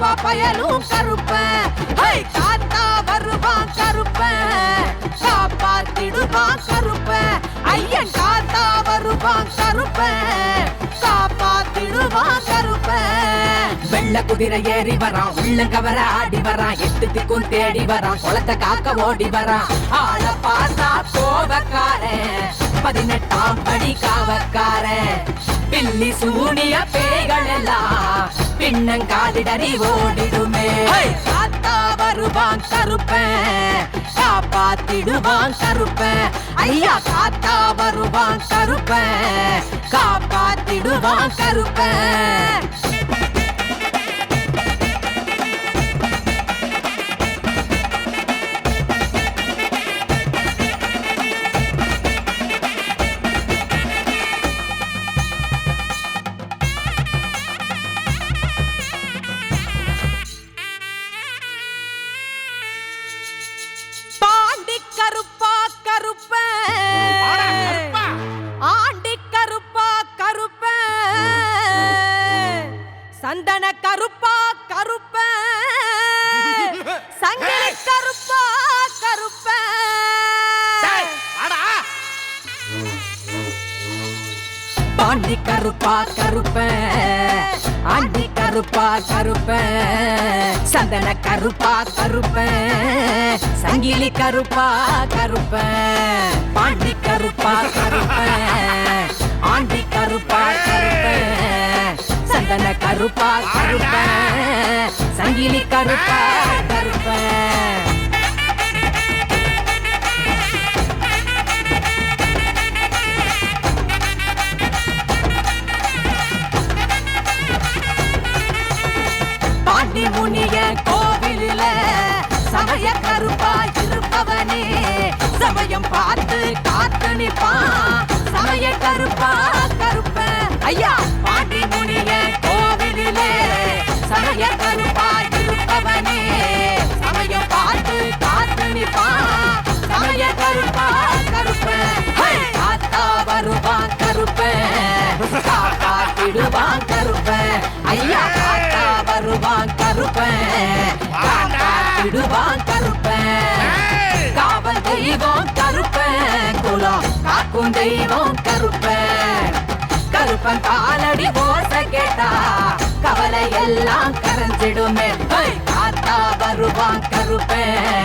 வருவா பயலும் கருப்பன் தாத்தா காத்தா வருவான் கருப்பன் காப்பாத்திடுவான் கருப்பன் ஐயன் தாத்தா வருவான் கருப்பன் காப்பாத்திடுவான் கருப்பன் வெள்ள குதிரை ஏறி வரான் உள்ள கவர ஆடி வரான் எட்டு திக்கும் தேடி வரான் குளத்தை காக்க ஓடி வரான் ஆள பார்த்தா கோபக்காரன் பதினெட்டாம் படி காவக்காரன் பில்லி சூனிய பேய்கள் எல்லாம் பின்னங்காலிடறி ஓடிடுமே. காத்தா வருவான் கருப்பன் காப்பாத்திடுவான் கருப்பன் ஐயா காத்தா வருவான் கருப்பன் காப்பாத்திடுவான் கருப்பன் சந்தன கருப்பா கருப்ப. சங்கிலி கருப்பா கருப்ப. பாண்டி கருப்பா கருப்ப. ஆண்டி கருப்பா கருப்ப. சந்தன கருப்பா கருப்ப. சங்கிலி கருப்பா கருப்ப. பாண்டி கருப்பா கருப்ப. ஆண்டி கருப்பா கருப்ப. சந்தன கருப்பா கருப்ப. சங்கிலி கருப்பா கருப்ப. பாண்டி முனிய கோவிலில் சமய கருப்பா இருப்பவனே. சமயம் பார்த்து காத்து நிப்பான். சமய கருப்பா கருப்பா. தெய்வம் கருப்ப குலம் காக்கும் தெய்வம் கருப்ப. கருப்பன் காலடி ஓச கேட்டா. கவலை எல்லாம் கரைஞ்சிடுமே. தாத்தா வருவான் கருப்பேன்